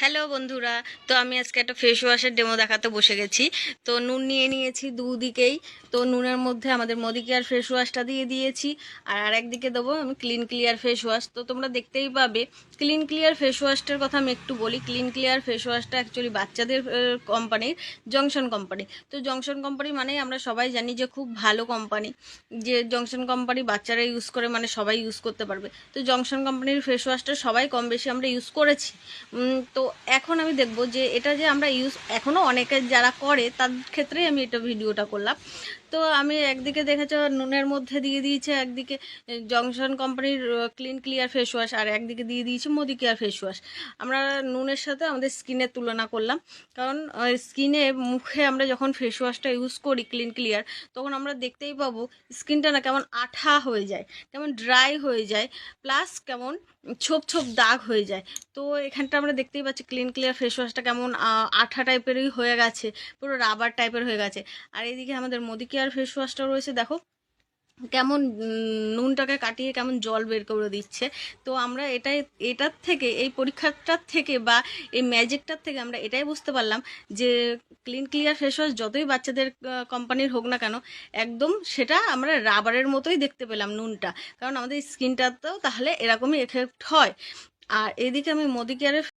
Hello বন্ধুরা। তো আমি আজকে একটা ফেস ওয়াশের ডেমো দেখাতে বসে গেছি। তো নুন নিয়ে নিয়েছি দুদিকেই। তো নুনের মধ্যে আমাদের মোদি কেয়ার ফেস ওয়াশটা দিয়ে দিয়েছি। আর আরেকদিকে দেবো আমি ক্লিন ক্লিয়ার ফেস ওয়াশ তো তোমরা দেখতেই পাবে ক্লিন ক্লিয়ার ফেস ওয়াশটার কথা আমি একটু বলি। ক্লিন ক্লিয়ার ফেস ওয়াশটা অ্যাকচুয়ালি বাচ্চাদের কোম্পানির জংশন কোম্পানি তো জংশন কোম্পানি মানে আমরা সবাই জানি যে খুব ভালো কোম্পানি যে জংশন কোম্পানি বাচ্চারা ইউজ করে মানে সবাই ইউজ করতে পারবে। তো জংশন কোম্পানির ফেস ওয়াশটা সবাই কম বেশি আমরা ইউজ করেছি। তো এখন আমি দেখব যে এটা যে আমরা ইউজ এখনও অনেকে যারা করে, তার ক্ষেত্রেই আমি এটা ভিডিওটা করলাম। তো আমি একদিকে দেখেছ নুনের মধ্যে দিয়ে দিয়েছে, একদিকে জংশন কোম্পানির ক্লিন ক্লিয়ার ফেস ওয়াশ আর একদিকে দিয়ে দিয়েছি মোদি কেয়ার ফেস ওয়াশ আমরা নুনের সাথে আমাদের স্কিনের তুলনা করলাম, কারণ স্কিনে মুখে আমরা যখন ফেস ওয়াশটা ইউজ করি ক্লিন ক্লিয়ার তখন আমরা দেখতেই পাবো স্কিনটা না কেমন আঠা হয়ে যায়, কেমন ড্রাই হয়ে যায় প্লাস কেমন ছোপ ছোপ দাগ হয়ে যায়। তো এখানটা আমরা দেখতেই পাচ্ছি ক্লিন ক্লিয়ার ফেস ওয়াশটা কেমন আঠা টাইপেরই হয়ে গেছে, পুরো রাবার টাইপের হয়ে গেছে। আর এইদিকে আমাদের মোদি কেয়ার ফেস ওয়াশটা রয়েছে, দেখো। কেমন নুনটাকে কাটিয়ে কেমন জল বের করে দিচ্ছে। তো আমরা এটাই, এটার থেকে, এই পরীক্ষাটার থেকে বা এই ম্যাজিকটার থেকে আমরা এটাই বুঝতে পারলাম যে ক্লিন ক্লিয়ার ফেস ওয়াশ যতই বাচ্চাদের কোম্পানির হোক না কেন, একদম সেটা আমরা রাবারের মতোই দেখতে পেলাম নুনটা। কারণ আমাদের স্কিনটাতেও তাহলে এরকমই এফেক্ট হয়। আর এদিকে আমি মোদি কেয়ারের